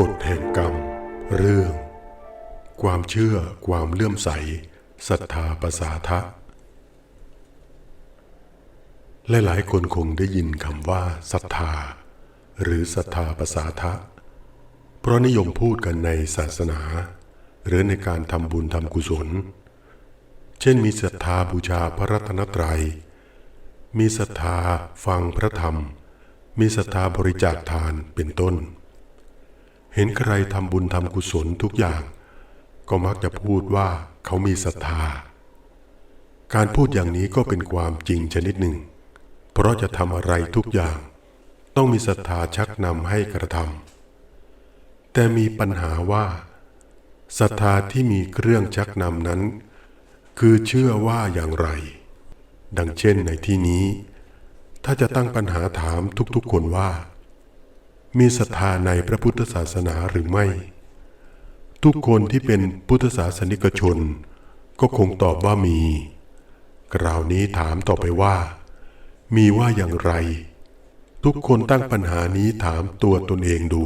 กฎแห่งกรรม เรื่อง ความเชื่อความเลื่อมใสศรัทธาประสาทะหลายๆคนคงได้ยินคำว่าศรัทธา หรือศรัทธาประสาทะ เพราะนิยมพูดกันในศาสนา หรือในการทำบุญทำกุศล เช่นมีศรัทธาบูชาพระรัตนตรัย มีศรัทธาฟังพระธรรม มีศรัทธาบริจาคทานเป็นต้น เห็นใครทำบุญทำกุศลทุกอย่าง ก็มักจะพูดว่าเขามีศรัทธา การพูดอย่างนี้ก็เป็นความจริงชนิดหนึ่ง เพราะจะทำอะไรทุกอย่าง ต้องมีศรัทธาชักนำให้กระทำแต่มีปัญหาว่าศรัทธาที่มีเครื่องชักนำนั้น คือเชื่อว่าอย่างไร ดังเช่นในที่นี้ ถ้าจะตั้งปัญหาถามทุกๆคนว่า มีศรัทธาในพระพุทธศาสนาหรือไม่ ทุกคนที่เป็นพุทธศาสนิกชน ก็คงตอบว่ามีคราวนี้ถามต่อไปว่า มีว่าอย่างไร ทุกคนตั้งปัญหานี้ถามตัวตนเองดู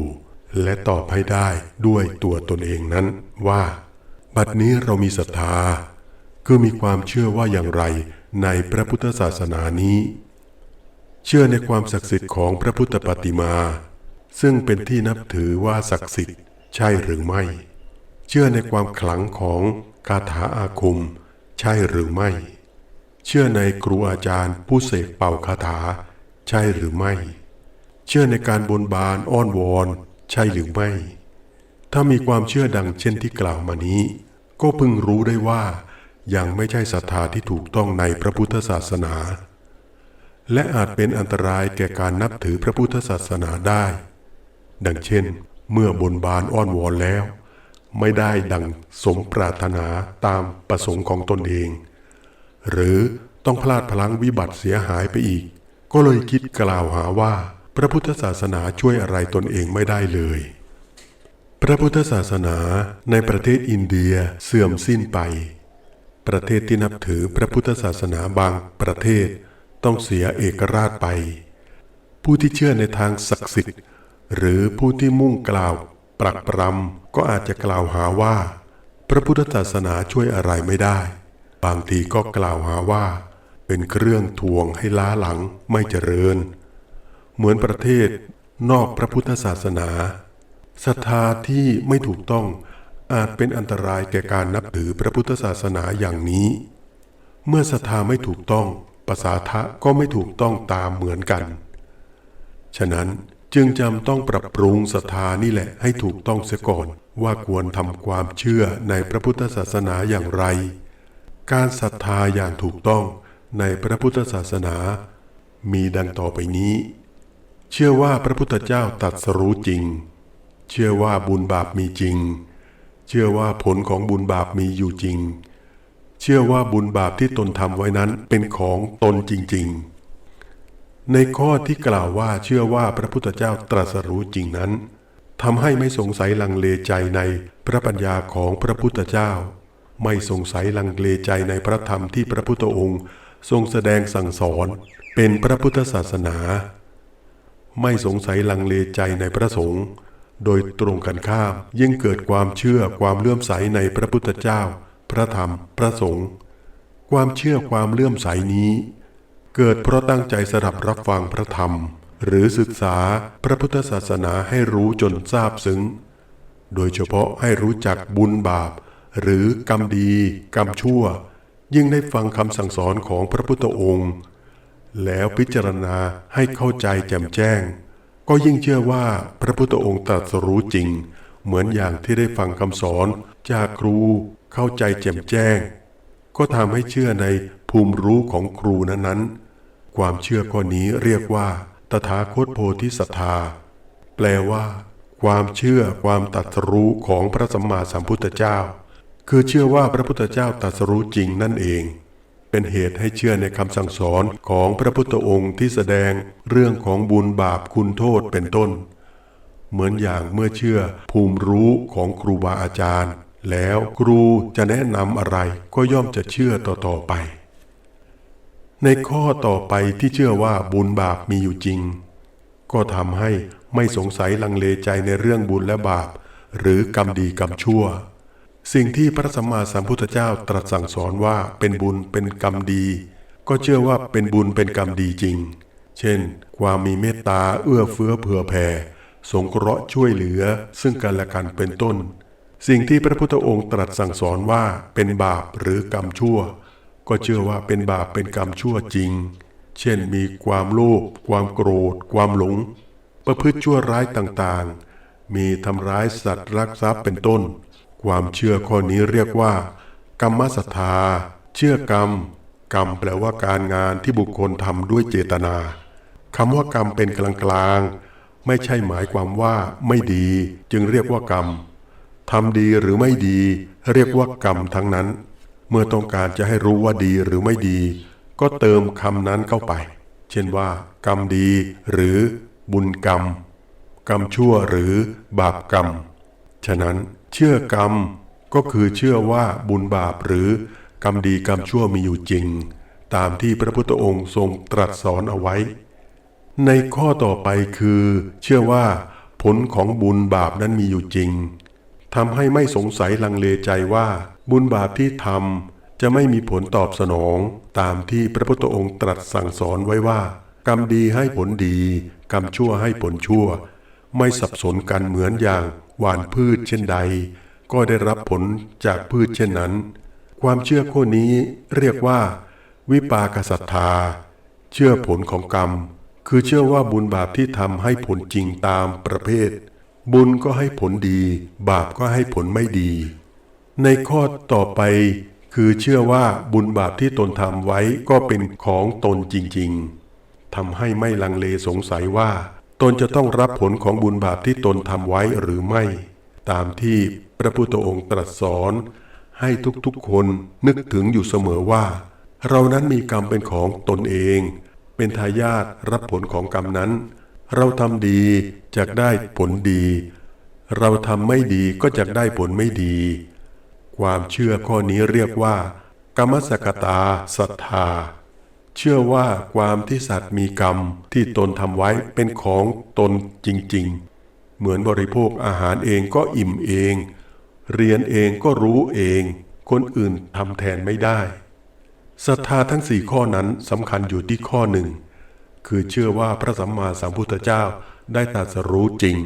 และตอบให้ได้ด้วยตัวตนเองนั้นว่า บัดนี้เรามีศรัทธา คือมีความเชื่อว่าอย่างไรในพระพุทธศาสนานี้ เชื่อในความศักดิ์สิทธิ์ของพระพุทธปฏิมา ซึ่งเป็นที่นับถือว่าศักดิ์สิทธิ์ใช่หรือไม่ เชื่อในความขลังของคาถาอาคม ใช่หรือไม่ เชื่อในครูอาจารย์ผู้เสกเป่าคาถา ใช่หรือไม่ เชื่อในการบนบานอ้อนวอน ใช่หรือไม่ ถ้ามีความเชื่อดังเช่นที่กล่าวมานี้ ก็พึงรู้ได้ว่า ยังไม่ใช่ศรัทธาที่ถูกต้องในพระพุทธศาสนาและอาจเป็นอันตรายแก่การนับถือพระพุทธศาสนาได้ ดังเช่น เมื่อบนบานอ้อนวอนแล้ว ไม่ได้ดังสมปรารถนาตามประสงค์ของตนเอง หรือต้องพลาดพลังวิบัติเสียหายไปอีก ก็เลยคิดกล่าวหาว่า พระพุทธศาสนาช่วยอะไรตนเองไม่ได้เลย พระพุทธศาสนาในประเทศอินเดียเสื่อมสิ้นไป ประเทศที่นับถือพระพุทธศาสนาบางประเทศต้องเสียเอกราชไป ผู้ที่เชื่อในทางศักดิ์สิทธิ์ หรือผู้ที่มุ่งกล่าว ปรักปรำก็อาจจะกล่าวหาว่า พระพุทธศาสนาช่วยอะไรไม่ได้ บางทีก็กล่าวหาว่า เป็นเครื่องทวงให้ล้าหลังไม่เจริญ เหมือนประเทศนอกพระพุทธศาสนาศรัทธาที่ไม่ถูกต้องอาจเป็นอันตรายแก่การนับถือพระพุทธศาสนาอย่างนี้ เมื่อศรัทธาไม่ถูกต้องภาษาทะก็ไม่ถูกต้องตามเหมือนกัน ฉะนั้น จึงจำต้องปรับปรุงศรัทธานี่แหละให้ถูกต้องเสียก่อน ว่าควรทำความเชื่อในพระพุทธศาสนาอย่างไร การศรัทธาอย่างถูกต้องในพระพุทธศาสนา มีดังต่อไปนี้ เชื่อว่าพระพุทธเจ้าตรัสรู้จริง เชื่อว่าบุญบาปมีจริง เชื่อว่าผลของบุญบาปมีอยู่จริง เชื่อว่าบุญบาปที่ตนทำไว้นั้นเป็นของตนจริง ๆ ในข้อที่กล่าวว่าเชื่อว่าพระพุทธเจ้าตรัสรู้จริงนั้นทำให้ไม่สงสัยลังเลใจในพระปัญญาของพระพุทธเจ้า ไม่สงสัยลังเลใจในพระธรรมที่พระพุทธองค์ทรงแสดงสั่งสอน เป็นพระพุทธศาสนา ไม่สงสัยลังเลใจในพระสงฆ์โดยตรงกันข้ามยิ่งเกิดความเชื่อความเลื่อมใสในพระพุทธเจ้า พระธรรม พระสงฆ์ความเชื่อความเลื่อมใสนี้ เกิดเพราะตั้งใจสดับรับฟังพระธรรม หรือศึกษาพระพุทธศาสนาให้รู้จนทราบซึ้ง โดยเฉพาะให้รู้จักบุญบาป หรือกรรมดี กรรมชั่ว ยิ่งได้ฟังคำสั่งสอนของพระพุทธองค์ แล้วพิจารณาให้เข้าใจแจ่มแจ้ง ก็ยิ่งเชื่อว่าพระพุทธองค์ตรัสรู้จริง เหมือนอย่างที่ได้ฟังคำสอนจากครูเข้าใจแจ่มแจ้ง ก็ทำให้เชื่อในภูมิรู้ของครูนั้นๆ ความเชื่อข้อนี้เรียกว่า ตถาคตโพธิศรัทธา แปลว่า ความเชื่อความตัสรู้ของพระสัมมาสัมพุทธเจ้า คือเชื่อว่าพระพุทธเจ้าตัสรู้จริงนั่นเอง เป็นเหตุให้เชื่อในคำสั่งสอนของพระพุทธองค์ที่แสดงเรื่องของบุญบาปคุณโทษเป็นต้น เหมือนอย่างเมื่อเชื่อภูมิรู้ของครูบาอาจารย์ แล้วครูจะแนะนำอะไรก็ย่อมจะเชื่อต่อๆไป ในข้อต่อไปที่เชื่อว่าบุญบาปมีอยู่จริง ก็ทำให้ไม่สงสัยลังเลใจในเรื่องบุญและบาป หรือกรรมดีกรรมชั่ว สิ่งที่พระสัมมาสัมพุทธเจ้าตรัสสั่งสอนว่าเป็นบุญเป็นกรรมดี ก็เชื่อว่าเป็นบุญเป็นกรรมดีจริง เช่น ความมีเมตตาเอื้อเฟื้อเผื่อแผ่สงเคราะห์ช่วยเหลือซึ่งกันและกันเป็นต้น สิ่งที่พระพุทธองค์ตรัสสั่งสอนว่าเป็นบาปหรือกรรมชั่ว ก็เชื่อว่าเป็นบาปเป็นกรรมชั่วจริง เช่นมีความโลภความโกรธ ความหลง ประพฤติชั่วร้ายต่างๆ มีทำร้ายสัตว์รักทรัพย์เป็นต้น ความเชื่อข้อนี้เรียกว่า กรรมศรัทธา เชื่อกรรม กรรมแปลว่าการงานที่บุคคลทำด้วยเจตนาคำว่ากรรมเป็นกลางๆ ไม่ใช่หมายความว่าไม่ดี จึงเรียกว่ากรรมทำดีหรือไม่ดี เรียกว่ากรรมทั้งนั้น เมื่อต้องการจะให้รู้ว่าดีหรือไม่ดี ก็เติมคำนั้นเข้าไป เช่นว่า กรรมดี หรือบุญกรรม กรรมชั่วหรือบาปกรรม ฉะนั้นเชื่อกรรมก็คือเชื่อว่าบุญบาปหรือกรรมดีกรรมชั่วมีอยู่จริง ตามที่พระพุทธองค์ทรงตรัสสอนเอาไว้ ในข้อต่อไปคือ เชื่อว่า ผลของบุญบาปนั้นมีอยู่จริงทำให้ไม่สงสัยลังเลใจว่า บุญบาปที่ทำจะไม่มีผลตอบสนองตามที่พระพุทธองค์ตรัสสั่งสอนไว้ว่า กรรมดีให้ผลดี กรรมชั่วให้ผลชั่ว ไม่สับสนกันเหมือนอย่างหว่านพืชเช่นใด ก็ได้รับผลจากพืชเช่นนั้น ความเชื่อข้อนี้เรียกว่า วิปากศรัทธา เชื่อผลของกรรม คือเชื่อว่าบุญบาปที่ทำให้ผลจริงตามประเภท บุญก็ให้ผลดี บาปก็ให้ผลไม่ดี ในข้อต่อไปคือเชื่อว่าบุญบาปที่ตนทำไว้ก็เป็นของตนจริงๆทำให้ไม่ลังเลสงสัยว่า ตนจะต้องรับผลของบุญบาปที่ตนทำไว้หรือไม่ ตามที่พระพุทธองค์ตรัสสอน ให้ทุกๆคนนึกถึงอยู่เสมอว่า เรานั้นมีกรรมเป็นของตนเอง เป็นทายาทรับผลของกรรมนั้น เราทำดีจะได้ผลดี เราทำไม่ดีก็จะได้ผลไม่ดี ความเชื่อข้อนี้เรียกว่า กรรมสกตาศรัทธา เชื่อว่าความที่สัตว์มีกรรมที่ตนทำไว้เป็นของตนจริงๆ เหมือนบริโภคอาหารเองก็อิ่มเอง เรียนเองก็รู้เอง คนอื่นทำแทนไม่ได้ศรัทธาทั้งสี่ข้อนั้นสำคัญอยู่ที่ข้อหนึ่ง คือเชื่อว่าพระสัมมาสัมพุทธเจ้าได้ตรัสรู้จริง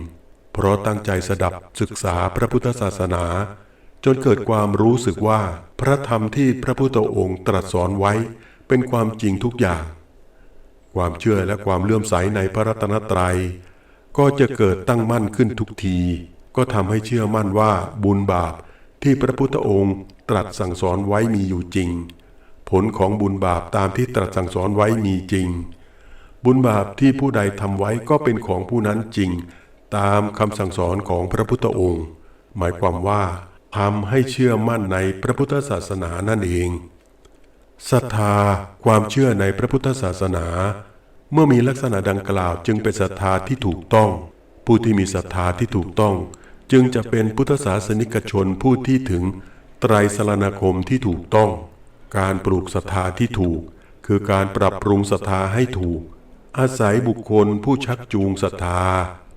เพราะตั้งใจสดับศึกษาพระพุทธศาสนา จนเกิดความรู้สึกว่าพระธรรมที่พระพุทธองค์ตรัสสอนไว้เป็นความจริงทุกอย่าง ความเชื่อและความเลื่อมใสในพระรัตนตรัย ก็จะเกิดตั้งมั่นขึ้นทุกที ก็ทำให้เชื่อมั่นว่าบุญบาปที่พระพุทธองค์ตรัสสั่งสอนไว้มีอยู่จริง ผลของบุญบาปตามที่ตรัสสั่งสอนไว้มีจริง บุญบาปที่ผู้ใดทำไว้ก็เป็นของผู้นั้นจริง ตามคำสั่งสอนของพระพุทธองค์ หมายความว่า ทำให้เชื่อมั่นในพระพุทธศาสนานั่นเองศรัทธาความเชื่อในพระพุทธศาสนา เมื่อมีลักษณะดังกล่าวจึงเป็นศรัทธาที่ถูกต้อง ผู้ที่มีศรัทธาที่ถูกต้อง จึงจะเป็นพุทธศาสนิกชนผู้ที่ถึงไตรสรณคมที่ถูกต้อง การปลูกศรัทธาที่ถูก คือการปรับปรุงศรัทธาให้ถูก อาศัยบุคคลผู้ชักจูงศรัทธา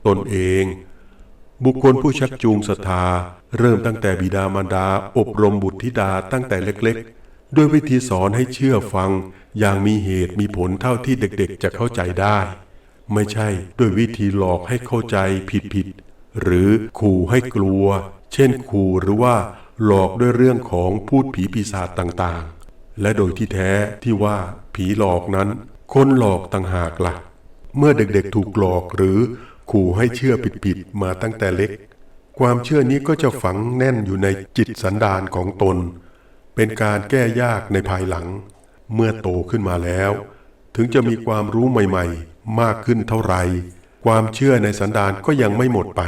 ตนเอง บุคคลผู้ชักจูงศรัทธา เริ่มตั้งแต่บิดามารดา อบรมบุตรธิดาตั้งแต่เล็กๆ ด้วยวิธีสอนให้เชื่อฟัง อย่างมีเหตุมีผลเท่าที่เด็กๆ จะเข้าใจได้ ไม่ใช่ด้วยวิธีหลอกให้เข้าใจผิดๆหรือขู่ให้กลัว เช่นขู่หรือว่าหลอกด้วยเรื่องของพูดผีปีศาจต่างๆ และโดยที่แท้ที่ว่าผีหลอกนั้น คนหลอกต่างหากละ่ะ เมื่อเด็กๆถูกหลอกหรือ ขู่ให้เชื่อผิดๆมาตั้งแต่เล็ก ความเชื่อนี้ก็จะฝังแน่นอยู่ในจิตสันดานของตน เป็นการแก้ยากในภายหลัง เมื่อโตขึ้นมาแล้ว ถึงจะมีความรู้ใหม่ๆ มากขึ้นเท่าไหร่ความเชื่อในสันดานก็ยังไม่หมดไป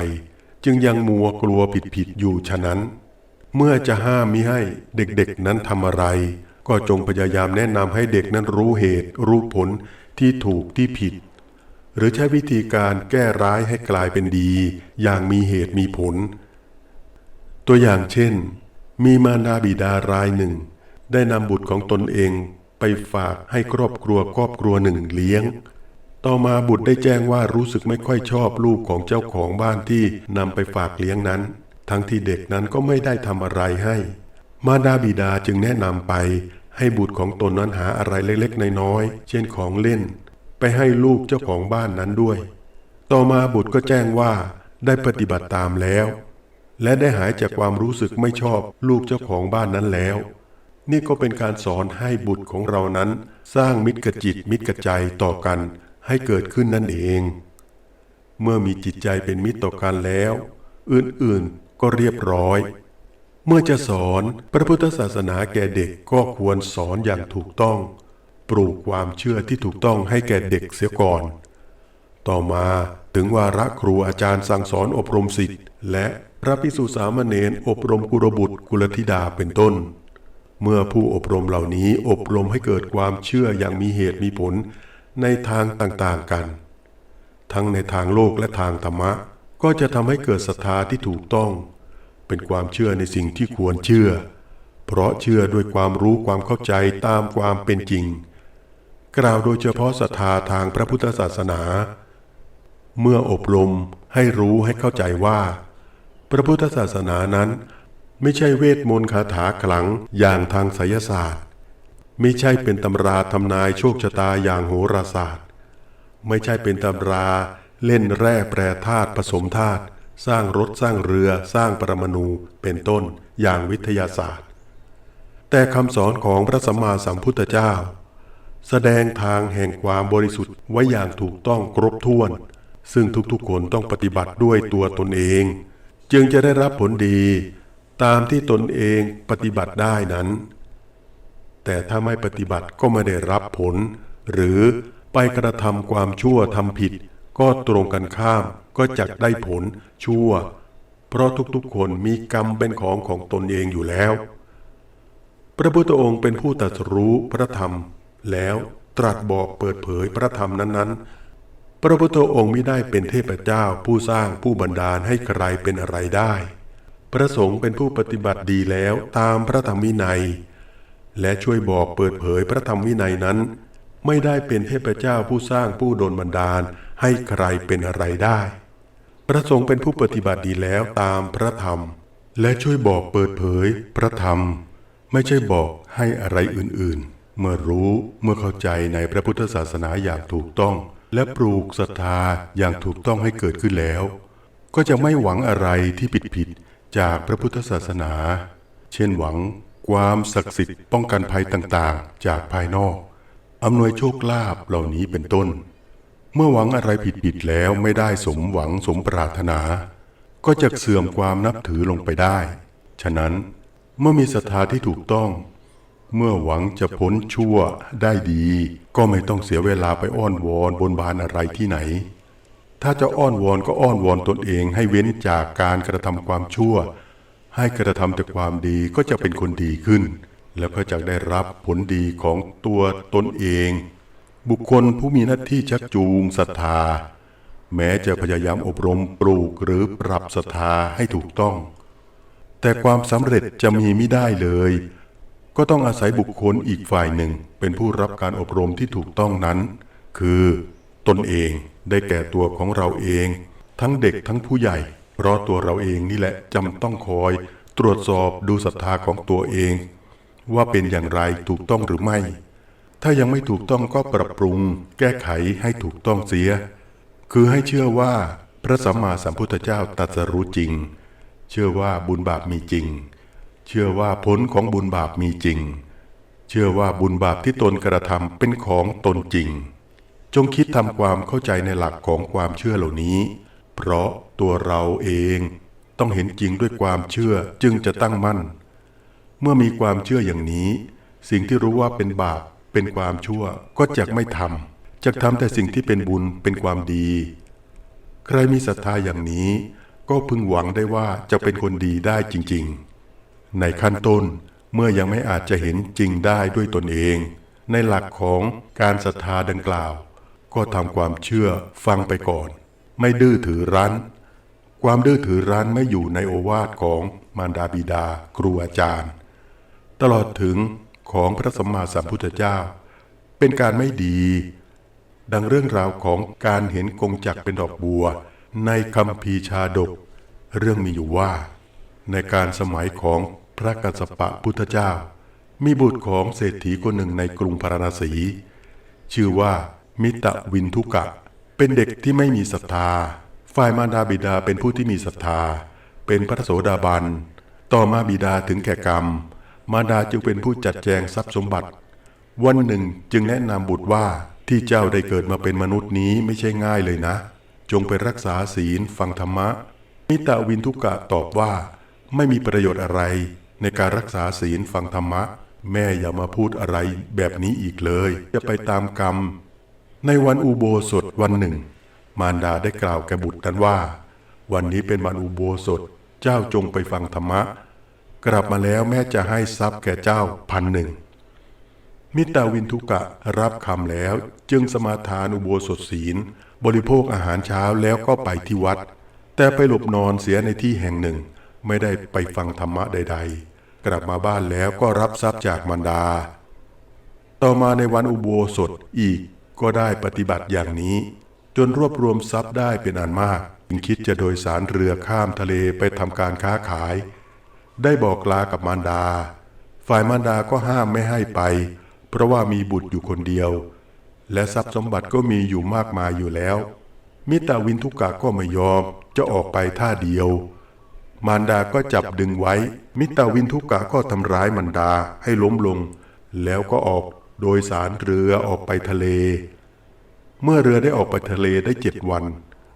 จึงยังมัวกลัวผิดๆอยู่ฉะนั้น เมื่อจะห้ามมิให้เด็กๆนั้นทำอะไร ก็จงพยายามแนะนำให้เด็กนั้นรู้เหตุ รู้ผลที่ถูกที่ผิด หรือใช้วิธีการแก้ร้ายให้กลายเป็นดี อย่างมีเหตุมีผล ตัวอย่างเช่น มีมารดาบิดารายหนึ่ง ได้นำบุตรของตนเองไปฝากให้ครอบครัวครอบครัวหนึ่งเลี้ยง ต่อมาบุตรได้แจ้งว่ารู้สึกไม่ค่อยชอบลูกของเจ้าของบ้านที่นำไปฝากเลี้ยงนั้น ทั้งที่เด็กนั้นก็ไม่ได้ทำอะไรให้ มารดาบิดาจึงแนะนำไปให้บุตรของตนนั้นหาอะไรเล็กๆ น้อยๆ เช่นของเล่น ไปให้ลูกเจ้าของบ้านนั้นด้วย ต่อมาบุตรก็แจ้งว่าได้ปฏิบัติตามแล้ว และได้หายจากความรู้สึกไม่ชอบลูกเจ้าของบ้านนั้นแล้ว นี่ก็เป็นการสอนให้บุตรของเรานั้น สร้างมิตรกจิตมิตรกใจต่อกันให้เกิดขึ้นนั่นเอง เมื่อมีจิตใจเป็นมิตรต่อกันแล้ว อื่นๆก็เรียบร้อย เมื่อจะสอนพระพุทธศาสนาแก่เด็กก็ควรสอนอย่างถูกต้อง ปลูกความเชื่อที่ถูกต้องให้แก่เด็กเสียก่อน ต่อมาถึงวาระครูอาจารย์สั่งสอนอบรมสิทธิ์ และพระภิกษุสามเณรอบรมกุรบุตรกุลธิดาเป็นต้น เมื่อผู้อบรมเหล่านี้อบรมให้เกิดความเชื่ออย่างมีเหตุมีผลในทางต่างๆกัน ทั้งในทางโลกและทางธรรมะ ก็จะทำให้เกิดศรัทธาที่ถูกต้อง เป็นความเชื่อในสิ่งที่ควรเชื่อ เพราะเชื่อด้วยความรู้ความเข้าใจตามความเป็นจริง กล่าวโดยเฉพาะศรัทธาทางพระพุทธศาสนา เมื่ออบรมให้รู้ให้เข้าใจว่า พระพุทธศาสนานั้น ไม่ใช่เวทมนต์คาถาขลังอย่างทางไสยศาสตร์ ไม่ใช่เป็นตำราทำนายโชคชะตาอย่างโหราศาสตร์ ไม่ใช่เป็นตำราเล่นแร่แปรธาตุผสมธาตุสร้างรถสร้างเรือสร้างปรมาณูเป็นต้นอย่างวิทยาศาสตร์ แต่คำสอนของพระสัมมาสัมพุทธเจ้า แสดงทางแห่งความบริสุทธิ์ไว้อย่างถูกต้องครบถ้วน ซึ่งทุกๆคนต้องปฏิบัติด้วยตัวตนเอง จึงจะได้รับผลดี ตามที่ตนเองปฏิบัติได้นั้น แต่ถ้าไม่ปฏิบัติก็ไม่ได้รับผล หรือไปกระทำความชั่วทำผิด ก็ตรงกันข้ามก็จักได้ผลชั่ว เพราะทุกๆคนมีกรรมเป็นของของตนเองอยู่แล้ว พระพุทธองค์เป็นผู้ตรัสรู้พระธรรม แล้วตรัสบอกเปิดเผยพระธรรมนั้นๆ พระพุทธองค์ไม่ได้เป็นเทพเจ้าผู้สร้างผู้บันดาลให้ใครเป็นอะไรได้ พระสงฆ์เป็นผู้ปฏิบัติดีแล้วตามพระธรรมวินัย และช่วยบอกเปิดเผยพระธรรมวินัยนั้น ไม่ได้เป็นเทพเจ้าผู้สร้างผู้โดนบันดาลให้ใครเป็นอะไรได้ พระสงฆ์เป็นผู้ปฏิบัติดีแล้วตามพระธรรม และช่วยบอกเปิดเผยพระธรรม ไม่ใช่บอกให้อะไรอื่นๆ เมื่อรู้เมื่อเข้าใจในพระพุทธศาสนาอย่างถูกต้อง และปลูกศรัทธาอย่างถูกต้องให้เกิดขึ้นแล้ว ก็จะไม่หวังอะไรที่ผิดๆจากพระพุทธศาสนา เช่นหวังความศักดิ์สิทธิ์ป้องกันภัยต่างๆ จากภายนอกอำนวยโชคลาภเหล่านี้เป็นต้น เมื่อหวังอะไรผิดๆแล้วไม่ได้สมหวังสมปรารถนา ก็จะเสื่อมความนับถือลงไปได้ ฉะนั้นเมื่อมีศรัทธาที่ถูกต้อง เมื่อหวังจะพ้นชั่วได้ดี ก็ไม่ต้องเสียเวลาไปอ้อนวอนบนบานอะไรที่ไหน ถ้าจะอ้อนวอนก็อ้อนวอนตนเองให้เว้นจากการกระทำความชั่ว ให้กระทำแต่ความดีก็จะเป็นคนดีขึ้น แล้วก็จะได้รับผลดีของตัวตนเอง บุคคลผู้มีหน้าที่ชักจูงศรัทธา แม้จะพยายามอบรมปลูกหรือปรับศรัทธาให้ถูกต้อง แต่ความสำเร็จจะมีไม่ได้เลย ก็ต้องอาศัยบุคคลอีกฝ่ายหนึ่งเป็นผู้รับการอบรมที่ถูกต้องนั้น คือตนเองได้แก่ตัวของเราเอง ทั้งเด็กทั้งผู้ใหญ่ เพราะตัวเราเองนี่แหละจำต้องคอย ตรวจสอบดูศรัทธาของตัวเอง ว่าเป็นอย่างไรถูกต้องหรือไม่ ถ้ายังไม่ถูกต้องก็ปรับปรุง แก้ไขให้ถูกต้องเสีย คือให้เชื่อว่าพระสัมมาสัมพุทธเจ้าตรัสรู้จริง เชื่อว่าบุญบาปมีจริง เชื่อว่าผลของบุญบาปมีจริง เชื่อว่าบุญบาปที่ตนกระทำเป็นของตนจริง จงคิดทำความเข้าใจในหลักของความเชื่อเหล่านี้ เพราะตัวเราเองต้องเห็นจริงด้วยความเชื่อจึงจะตั้งมั่น เมื่อมีความเชื่ออย่างนี้ สิ่งที่รู้ว่าเป็นบาปเป็นความชั่วก็จะไม่ทำจะทำแต่สิ่งที่เป็นบุญเป็นความดี ใครมีศรัทธาอย่างนี้ ก็พึงหวังได้ว่าจะเป็นคนดีได้จริง ๆ ในขั้นต้นเมื่อยังไม่อาจจะเห็นจริงได้ด้วยตนเอง ในหลักของการศรัทธาดังกล่าว ก็ทำความเชื่อฟังไปก่อน ไม่ดื้อถือรั้น ความดื้อถือรั้นไม่อยู่ในโอวาทของมารดาบิดา ครูอาจารย์ ตลอดถึงของพระสัมมาสัมพุทธเจ้า เป็นการไม่ดี ดังเรื่องราวของการเห็นกงจักรเป็นดอกบัว ในคำพีชาดก เรื่องมีอยู่ว่า ในการสมัยของพระกัสสปะพุทธเจ้า มีบุตรของเศรษฐีคนหนึ่งในกรุงพาราณสี ชื่อว่ามิตะวินทุกะ เป็นเด็กที่ไม่มีศรัทธา ฝ่ายมารดาบิดาเป็นผู้ที่มีศรัทธา เป็นพระโสดาบัน ต่อมาบิดาถึงแก่กรรม มารดาจึงเป็นผู้จัดแจงทรัพย์สมบัติ วันหนึ่งจึงแนะนำบุตรว่าที่เจ้าได้เกิดมาเป็นมนุษย์นี้ไม่ใช่ง่ายเลยนะ จงไปรักษาศีลฟังธรรมะ มิตาวินทุกะตอบว่า ไม่มีประโยชน์อะไร ในการรักษาศีลฟังธรรมะ แม่อย่ามาพูดอะไรแบบนี้อีกเลย จะไปตามกรรม ในวันอุโบสถวันหนึ่ง มารดาได้กล่าวแก่บุตรนั้นว่า วันนี้เป็นวันอุโบสถเจ้าจงไปฟังธรรมะ กลับมาแล้วแม่จะให้ทรัพย์แก่เจ้าพันหนึ่งมิตาวินทุกะรับคำแล้วจึงสมาทานอุโบสถศีล บริโภคอาหารเช้าแล้วก็ไปที่วัด แต่ไปหลบนอนเสียในที่แห่งหนึ่ง ไม่ได้ไปฟังธรรมะใด ๆ กลับมาบ้านแล้วก็รับทรัพย์จากมารดา ต่อมาในวันอุโบสถอีกก็ได้ปฏิบัติอย่างนี้ จนรวบรวมทรัพย์ได้เป็นอันมาก จึงคิดจะโดยสารเรือข้ามทะเลไปทำการค้าขาย ได้บอกลากับมารดา ฝ่ายมารดาก็ห้ามไม่ให้ไป เพราะว่ามีบุตรอยู่คนเดียว และทรัพย์สมบัติก็มีอยู่มากมายอยู่แล้ว มิตาวินทุกะก็ไม่ยอมจะออกไปท่าเดียว มารดาก็จับดึงไว้ มิตาวินทุกะก็ทำร้ายมารดาให้ล้มลง แล้วก็ออกโดยสารเรือออกไปทะเล เมื่อเรือได้ออกไปทะเลได้เจ็ดวัน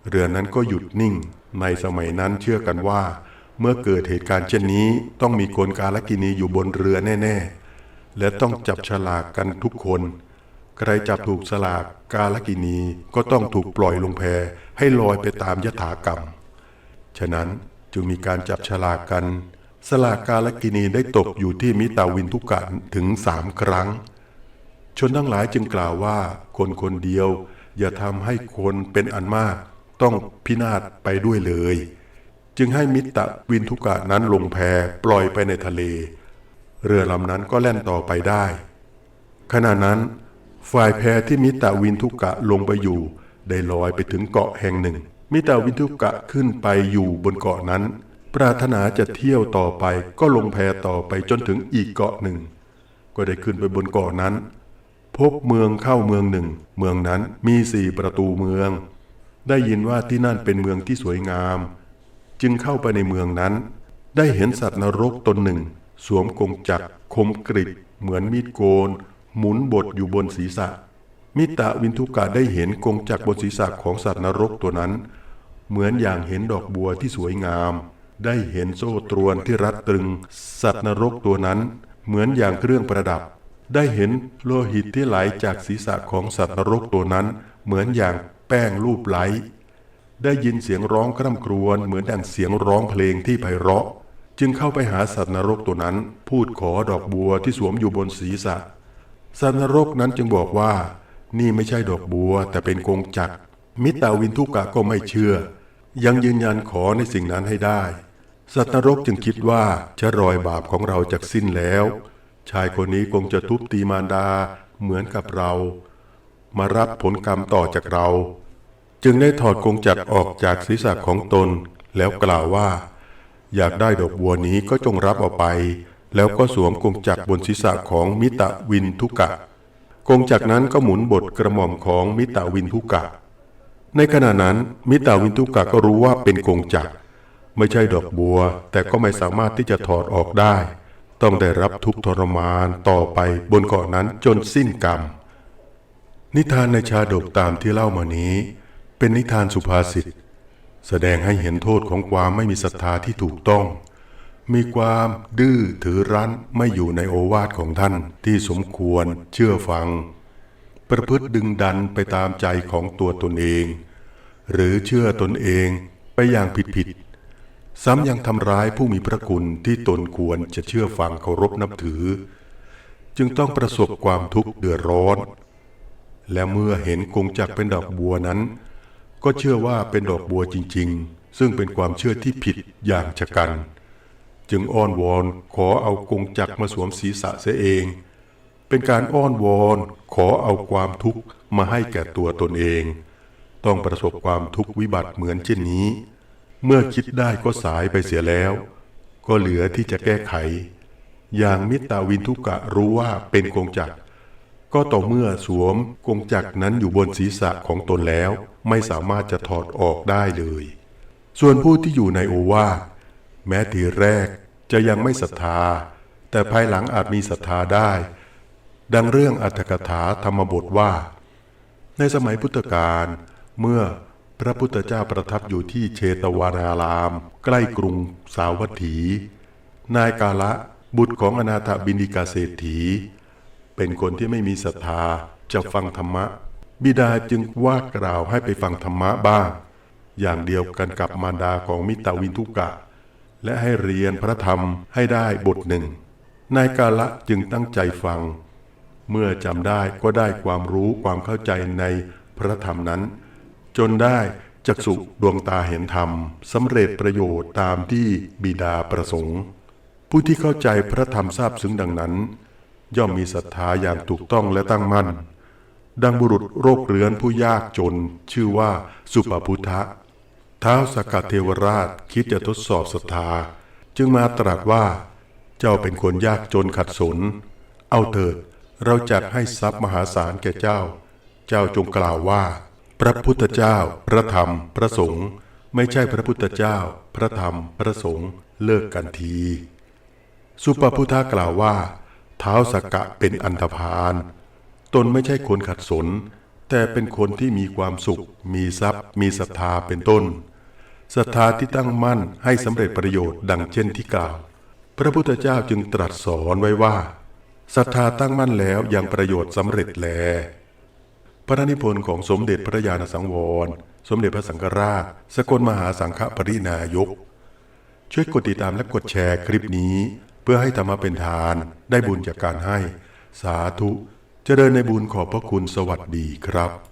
เรือนั้นก็หยุดนิ่ง ในสมัยนั้นเชื่อกันว่า เมื่อเกิดเหตุการณ์เช่นนี้ ต้องมีคนกาลกินีอยู่บนเรือแน่ ๆ และต้องจับฉลากกันทุกคน ใครจับถูกสลากกาลกินีก็ต้องถูกปล่อยลงแพให้ลอยไปตามยถากรรม ฉะนั้น จึงมีการจับฉลากกัน สลากกาลกินีได้ตกอยู่ที่มิตาวินทุกะถึงสามครั้ง ชนทั้งหลายจึงกล่าวว่าคนคนเดียว อย่าทำให้คนเป็นอันมาก ต้องพินาศไปด้วยเลย จึงให้มิตรวินทุกะนั้นลงแพปล่อยไปในทะเล เรือลำนั้นก็แล่นต่อไปได้ ขณะนั้น ฝ่ายแพที่มิตรวินทุกะลงไปอยู่ ได้ลอยไปถึงเกาะแห่งหนึ่ง มิตรวินทุกะขึ้นไปอยู่บนเกาะนั้น ปรารถนาจะเที่ยวต่อไปก็ลงแพต่อไปจนถึงอีกเกาะหนึ่ง ก็ได้ขึ้นไปบนเกาะนั้น พบเมืองเข้าเมืองหนึ่ง เมืองนั้นมีสี่ประตูเมือง ได้ยินว่าที่นั่นเป็นเมืองที่สวยงาม จึงเข้าไปในเมืองนั้น ได้เห็นสัตว์นรกตนหนึ่ง สวมกงจักรคมกริบเหมือนมีดโกน หมุนบดอยู่บนศีรษะมิตะวินทุกะได้เห็นกงจักรบนศีรษะของสัตว์นรกตัวนั้น เหมือนอย่างเห็นดอกบัวที่สวยงาม ได้เห็นโซ่ตรวนที่รัดตรึง สัตว์นรกตัวนั้น เหมือนอย่างเครื่องประดับ ได้เห็นโลหิตที่ไหลจากศีรษะของสัตว์นรกตัวนั้น เหมือนอย่างแป้งรูปไหล ได้ยินเสียงร้องคร่ำครวญเหมือนดังเสียงร้องเพลงที่ไพเราะ จึงเข้าไปหาสัตว์นรกตัวนั้น พูดขอดอกบัวที่สวมอยู่บนศีรษะ สัตว์นรกนั้นจึงบอกว่า นี่ไม่ใช่ดอกบัวแต่เป็นกงจักรมิตาวินทุกะก็ไม่เชื่อ ยังยืนยันขอในสิ่งนั้นให้ได้ สัตว์นรกจึงคิดว่าชะรอยบาปของเราจากสิ้นแล้ว ชายคนนี้คงจะทุบตีมารดาเหมือนกับเรา มารับผลกรรมต่อจากเรา จึงได้ถอดกงจักรออกจากศีรษะของตน แล้วกล่าวว่า อยากได้ดอกบัวนี้ก็จงรับเอาไป แล้วก็สวมกงจักรบนศีรษะของมิตะวินทุกะกงจักรนั้นก็หมุนบทกระหม่อมของมิตาวินทุกะ ในขณะนั้นมิตาวินทุกะก็รู้ว่าเป็นกงจักรไม่ใช่ดอกบัว แต่ก็ไม่สามารถที่จะถอดออกได้ ต้องได้รับทุกทรมานต่อไปบนเกาะนั้นจนสิ้นกรรม นิทานในชาดกตามที่เล่ามานี้ เป็นนิทานสุภาษิตแสดงให้เห็นโทษของความไม่มีศรัทธาที่ถูกต้อง มีความดื้อถือรั้นไม่อยู่ในโอวาทของท่านที่สมควรเชื่อฟัง ประพฤติดึงดันไปตามใจของตัวตนเอง หรือเชื่อตนเองไปอย่างผิดๆซ้ำยังทำร้ายผู้มีพระคุณที่ตนควรจะเชื่อฟังเคารพนับถือ จึงต้องประสบความทุกข์เดือดร้อน และเมื่อเห็นกงจักรเป็นดอกบัวนั้น ก็เชื่อว่าเป็นดอกบัวจริง ๆ ซึ่งเป็นความเชื่อที่ผิดอย่างชะกัน จึงอ้อนวอนขอเอากงจักรมาสวมศีรษะเสียเอง เป็นการอ้อนวอนขอเอาความทุกข์มาให้แก่ตัวตนเอง ต้องประสบความทุกข์วิบัติเหมือนเช่นนี้ เมื่อคิดได้ก็สายไปเสียแล้ว ก็เหลือที่จะแก้ไข อย่างมิตราวินทุกะรู้ว่าเป็นกงจักก็ต่อเมื่อสวมกงจักนั้นอยู่บนศีรษะของตนแล้ว ไม่สามารถจะถอดออกได้เลย ส่วนผู้ที่อยู่ในโอวาทแม้ทีแรกจะยังไม่ศรัทธา แต่ภายหลังอาจมีศรัทธาได้ ดังเรื่องอัตถกถาธรรมบทว่า ในสมัยพุทธกาลเมื่อพระพุทธเจ้าประทับอยู่ที่เชตวานาราม ใกล้กรุงสาวัตถี นายกาละบุตรของอนาถบินิกาเศรษฐี เป็นคนที่ไม่มีศรัทธาจะฟังธรรมะ บิดาจึงว่ากล่าวให้ไปฟังธรรมะบ้าง อย่างเดียวกันกับมารดาของมิตรวินทุกะ และให้เรียนพระธรรมให้ได้บทหนึ่งนายกาละจึงตั้งใจฟัง เมื่อจำได้ก็ได้ความรู้ความเข้าใจในพระธรรมนั้น จนได้จักษุดวงตาเห็นธรรมสำเร็จประโยชน์ตามที่บิดาประสงค์ ผู้ที่เข้าใจพระธรรมทราบซึ้งดังนั้น ย่อมมีศรัทธาอย่างถูกต้องและตั้งมั่น ดังบุรุษโรคเรื้อนผู้ยากจน ชื่อว่าสุปพุทธะท้าวสกกัดเทวราชคิดจะทดสอบศรัทธา จึงมาตรัสว่า เจ้าเป็นคนยากจนขัดสน เอาเถิด เราจัดให้ทรัพย์มหาศาลแก่เจ้า เจ้าจงกล่าวว่า พระพุทธเจ้า พระธรรม พระสงฆ์ไม่ใช่พระพุทธเจ้า พระธรรม พระสงฆ์เลิกกันที สุปพุทธากล่าวว่า เท้าสกกะเป็นอันธพาล ตนไม่ใช่คนขัดสน แต่เป็นคนที่มีความสุข มีทรัพย์ มีศรัทธาเป็นต้น ศรัทธาที่ตั้งมั่นให้สำเร็จประโยชน์ดังเช่นที่กล่าว พระพุทธเจ้าจึงตรัสสอนไว้ว่า ศรัทธาตั้งมั่นแล้วยังประโยชน์สำเร็จแล พระนิพนธ์ของสมเด็จพระญาณสังวร สมเด็จพระสังฆราช สกลมหาสังฆปรินายก ช่วยกดติดตามและกดแชร์คลิปนี้ เพื่อให้ธรรมะเป็นทานได้บุญจากการให้ สาธุจเจริญในบุญขอบพระคุณสวัสดีครับ